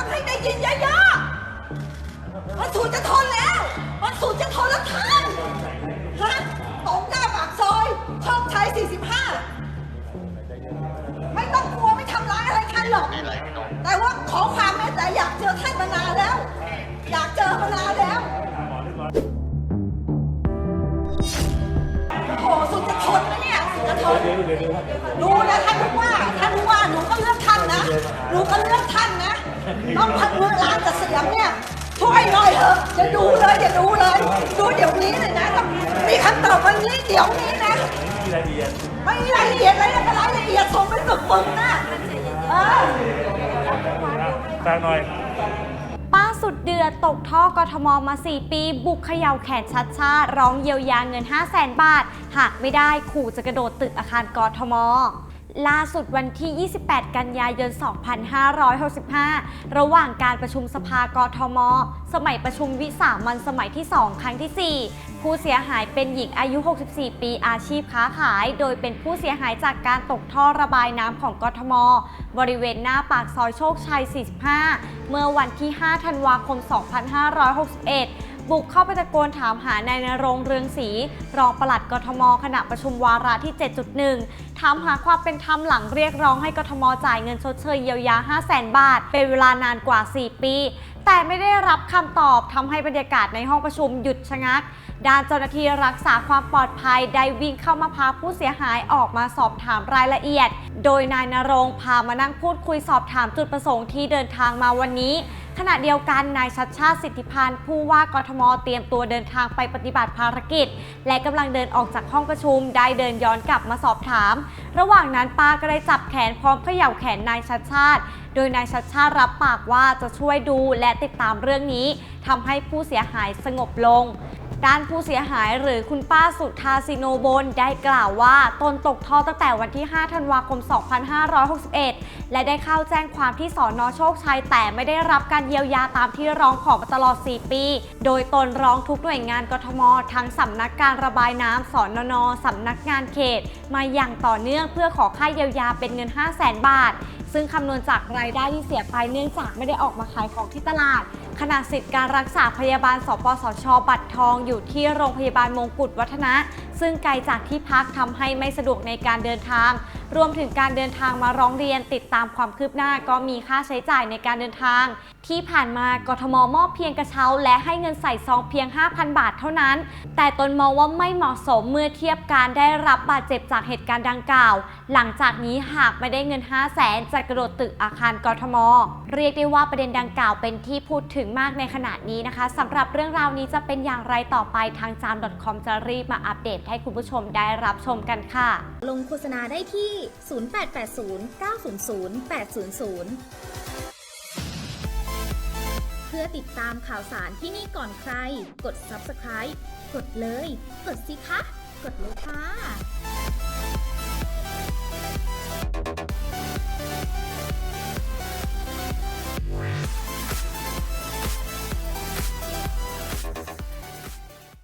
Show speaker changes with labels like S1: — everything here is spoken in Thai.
S1: ต้องให้ได้ยินเยอะๆมันสูดจะทนแล้ว มันสูดจะทนแล้วท่านฮะตรงหน้าปากซอยโชคชัย45 ไม่ต้องกลัวไม่ทำร้ายอะไรท่านหรอกแต่ว่าขอความเมตตาอยากเจอท่านมานานแล้ว อยากเจอมานานแล้ว โอ้โหสุดจะทนนะเนี่ยสุดจะทนดูนะท่านผู้ว่า ท่านผู้ว่าหนูก็เลือกท่าน หนูก็เลือกท่านนะ ต้องพักเมืองลานกับเสียงเนี่ยช่วยหน่อยเถอะอย่าดูเลยอย่าดูเลย ดูเดี๋ยวนี้เลยนะต้องมีคำตอบวันนี้เดี๋ยวนี้นะ
S2: รายละเอียด
S1: ไม่มีรายละเอียดอะไรนะแต่รายละเอียดส่งไปฝึกปึงนะเออ
S2: ฝากหน่อย
S3: ป้าสุดเดือดตกท่อกทมมา 4 ปี บุกเขย่าแขนชัดชาติ ร้องเยียวยาเงิน 5 0 0แสนบาท หากไม่ได้ขู่จะกระโดดตึกอาคารกทม ล่าสุดวันที่ 28 กันยายน 2565 ระหว่างการประชุมสภากทม สมัยประชุมวิสามันสมัยที่ 2 ครั้งทีสี่ 4 ผู้เสียหายเป็นหญิงอายุ 64 ปีอาชีพค้าขาย โดยเป็นผู้เสียหายจากการตกท่อระบายน้ำของกทม บริเวณหน้าปากซอยโชคชัย 45 เมื่อวันที่ 5 ธันวาคม 2561 บุกเข้าไปตะโกนถามหานายนรงเรืองศรีรองปลัดกทม ขณะประชุมวาระที่ 7.1 ถามหาความเป็นธรรมหลังเรียกร้องให้กทมจ่ายเงินชดเชยเยียวยา 5 0 0แสนบาท เป็นเวลานานกว่า 4 ปี แต่ไม่ได้รับคำตอบทำให้บรรยากาศในห้องประชุมหยุดชะงัก ด้านเจ้าหน้าที่รักษาความปลอดภัยได้วิ่งเข้ามาพาผู้เสียหายออกมาสอบถามรายละเอียด โดยนายนรงพามานั่งพูดคุยสอบถามจุดประสงค์ที่เดินทางมาวันนี้ขณะเดียวกันนายชัดชาติสิทธิพันธ์ผู้ว่ากทมเตรียมตัวเดินทางไปปฏิบัติภารกิจ และกำลังเดินออกจากห้องประชุมได้เดินย้อนกลับมาสอบถาม ระหว่างนั้นป้าก็ได้จับแขนพร้อมเขย่าแขนนายชัดชาติ โดยนายชัดชาติรับปากว่าจะช่วยดูและติดตามเรื่องนี้ทำให้ผู้เสียหายสงบลง ด้านผู้เสียหายหรือคุณป้าสุธาสิโนบนได้กล่าวว่าตนตกท่อตั้งแต่วันที่ 5 ธันวาคม 2561 และได้เข้าแจ้งความที่สอนอโชคชัย แต่ไม่ได้รับการเยียวยาตามที่ร้องขอมาตลอด 4 ปี โดยตนร้องทุกหน่วยงานกทม ทั้งสำนักการระบายน้ำสอนนสำนักงานเขต มาอย่างต่อเนื่องเพื่อขอค่าเยียวยาเป็นเงิน 5 0 0แสนบาท ซึ่งคำนวณจากรายได้ที่เสียไปเนื่องจากไม่ได้ออกมาขายของที่ตลาด ขณะสิทธิการรักษาพยาบาล สปสช บัตรทองอยู่ที่โรงพยาบาลมงกุฎวัฒนะ ซึ่งไกลจากที่พักทำให้ไม่สะดวกในการเดินทาง รวมถึงการเดินทางมาร้องเรียนติดตามความคืบหน้าก็มีค่าใช้จ่ายในการเดินทาง ที่ผ่านมากทมมอบเพียงกระเช้า และให้เงินใส่ซองเพียง 5,000 บาทเท่านั้น แต่ตนมองว่าไม่เหมาะสมเมื่อเทียบการได้รับบาดเจ็บจากเหตุการณ์ดังกล่าว หลังจากนี้หากไม่ได้เงิน 5 0 0แสนจะกระโดดตึกอาคารกทม เรียกได้ว่าประเด็นดังกล่าวเป็นที่พูดถึงมากในขณะนี้นะคะสำหรับเรื่องราวนี้จะเป็นอย่างไรต่อไปทางจาม .com จะรีบมาอัปเดตให้คุณผู้ชมได้รับชมกันค่ะ
S4: ลงโฆษณาได้ที่ 0880 900 800 เพื่อติดตามข่าวสารที่นี่ก่อนใคร กด subscribe กดเลย กดสิคะกดเลยค่ะ